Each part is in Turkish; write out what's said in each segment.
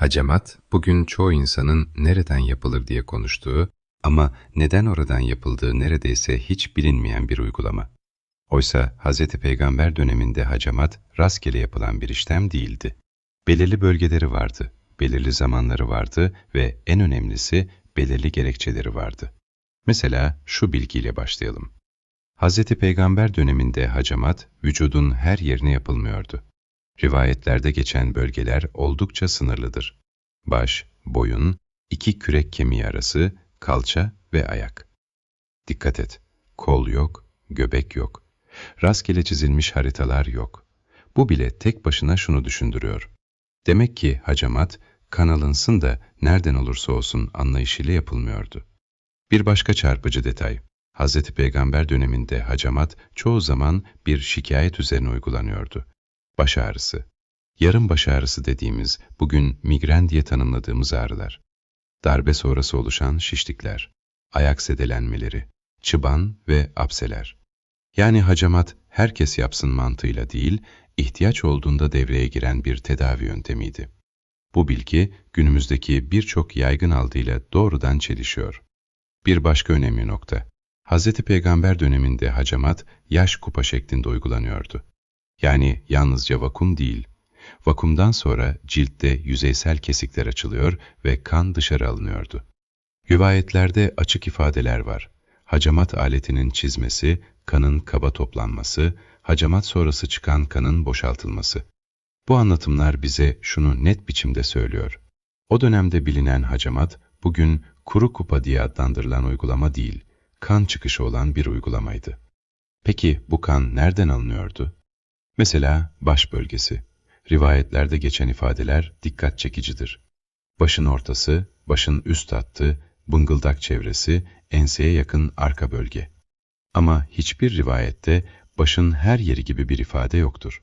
Hacamat, bugün çoğu insanın nereden yapılır diye konuştuğu ama neden oradan yapıldığı neredeyse hiç bilinmeyen bir uygulama. Oysa Hz. Peygamber döneminde hacamat rastgele yapılan bir işlem değildi. Belirli bölgeleri vardı, belirli zamanları vardı ve en önemlisi belirli gerekçeleri vardı. Mesela şu bilgiyle başlayalım. Hz. Peygamber döneminde hacamat vücudun her yerine yapılmıyordu. Rivayetlerde geçen bölgeler oldukça sınırlıdır. Baş, boyun, iki kürek kemiği arası, kalça ve ayak. Dikkat et, kol yok, göbek yok. Rastgele çizilmiş haritalar yok. Bu bile tek başına şunu düşündürüyor. Demek ki hacamat, kan alınsın da nereden olursa olsun anlayışıyla yapılmıyordu. Bir başka çarpıcı detay. Hz. Peygamber döneminde hacamat çoğu zaman bir şikayet üzerine uygulanıyordu. Baş ağrısı. Yarım baş ağrısı dediğimiz, bugün migren diye tanımladığımız ağrılar. Darbe sonrası oluşan şişlikler, ayak sedelenmeleri, çıban ve apseler. Yani hacamat herkes yapsın mantığıyla değil, ihtiyaç olduğunda devreye giren bir tedavi yöntemiydi. Bu bilgi günümüzdeki birçok yaygın algıyla doğrudan çelişiyor. Bir başka önemli nokta. Hz. Peygamber döneminde hacamat yaş kupa şeklinde uygulanıyordu. Yani yalnızca vakum değil. Vakumdan sonra ciltte yüzeysel kesikler açılıyor ve kan dışarı alınıyordu. Rivayetlerde açık ifadeler var. Hacamat aletinin çizmesi, kanın kaba toplanması, hacamat sonrası çıkan kanın boşaltılması. Bu anlatımlar bize şunu net biçimde söylüyor. O dönemde bilinen hacamat, bugün kuru kupa diye adlandırılan uygulama değil, kan çıkışı olan bir uygulamaydı. Peki bu kan nereden alınıyordu? Mesela baş bölgesi. Rivayetlerde geçen ifadeler dikkat çekicidir. Başın ortası, başın üst hattı, bıngıldak çevresi, enseye yakın arka bölge. Ama hiçbir rivayette başın her yeri gibi bir ifade yoktur.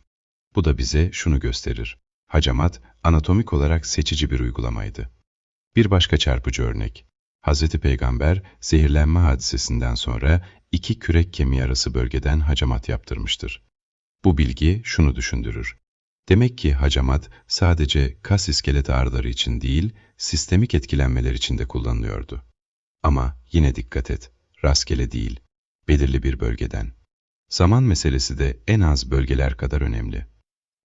Bu da bize şunu gösterir. Hacamat, anatomik olarak seçici bir uygulamaydı. Bir başka çarpıcı örnek. Hz. Peygamber zehirlenme hadisesinden sonra iki kürek kemiği arası bölgeden hacamat yaptırmıştır. Bu bilgi şunu düşündürür. Demek ki hacamat sadece kas iskelet ağrıları için değil, sistemik etkilenmeler için de kullanılıyordu. Ama yine dikkat et, rastgele değil, belirli bir bölgeden. Zaman meselesi de en az bölgeler kadar önemli.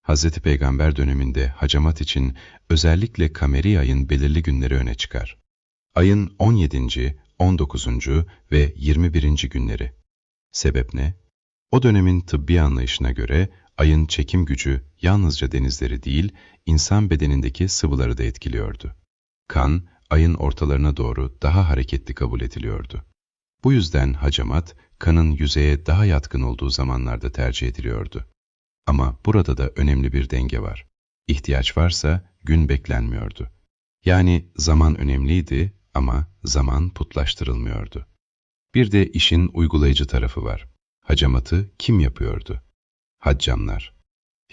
Hz. Peygamber döneminde hacamat için özellikle kameri ayın belirli günleri öne çıkar. Ayın 17., 19. ve 21. günleri. Sebep ne? O dönemin tıbbi anlayışına göre ayın çekim gücü yalnızca denizleri değil, insan bedenindeki sıvıları da etkiliyordu. Kan, ayın ortalarına doğru daha hareketli kabul ediliyordu. Bu yüzden hacamat, kanın yüzeye daha yatkın olduğu zamanlarda tercih ediliyordu. Ama burada da önemli bir denge var. İhtiyaç varsa gün beklenmiyordu. Yani zaman önemliydi ama zaman putlaştırılmıyordu. Bir de işin uygulayıcı tarafı var. Hacamatı kim yapıyordu? Haccamlar.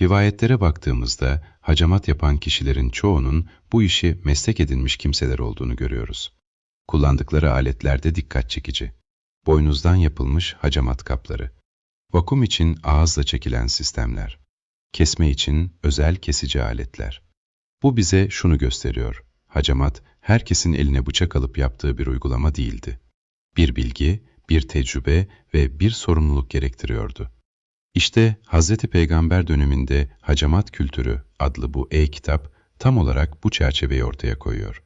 Rivayetlere baktığımızda hacamat yapan kişilerin çoğunun bu işi meslek edinmiş kimseler olduğunu görüyoruz. Kullandıkları aletlerde dikkat çekici. Boynuzdan yapılmış hacamat kapları. Vakum için ağızla çekilen sistemler. Kesme için özel kesici aletler. Bu bize şunu gösteriyor. Hacamat, herkesin eline bıçak alıp yaptığı bir uygulama değildi. Bir bilgi, bir tecrübe ve bir sorumluluk gerektiriyordu. İşte Hz. Peygamber döneminde Hacamat Kültürü adlı bu e-kitap tam olarak bu çerçeveyi ortaya koyuyor.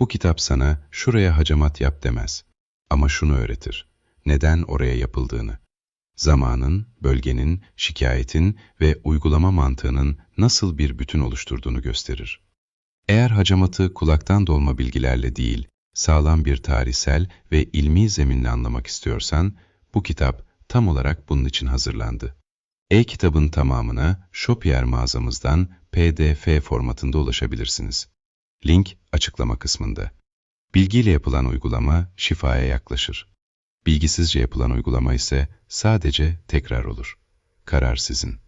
Bu kitap sana şuraya hacamat yap demez. Ama şunu öğretir. Neden oraya yapıldığını. Zamanın, bölgenin, şikayetin ve uygulama mantığının nasıl bir bütün oluşturduğunu gösterir. Eğer hacamatı kulaktan dolma bilgilerle değil, sağlam bir tarihsel ve ilmi zeminle anlamak istiyorsan, bu kitap tam olarak bunun için hazırlandı. E-kitabın tamamına Shopier mağazamızdan PDF formatında ulaşabilirsiniz. Link açıklama kısmında. Bilgiyle yapılan uygulama şifaya yaklaşır. Bilgisizce yapılan uygulama ise sadece tekrar olur. Karar sizin.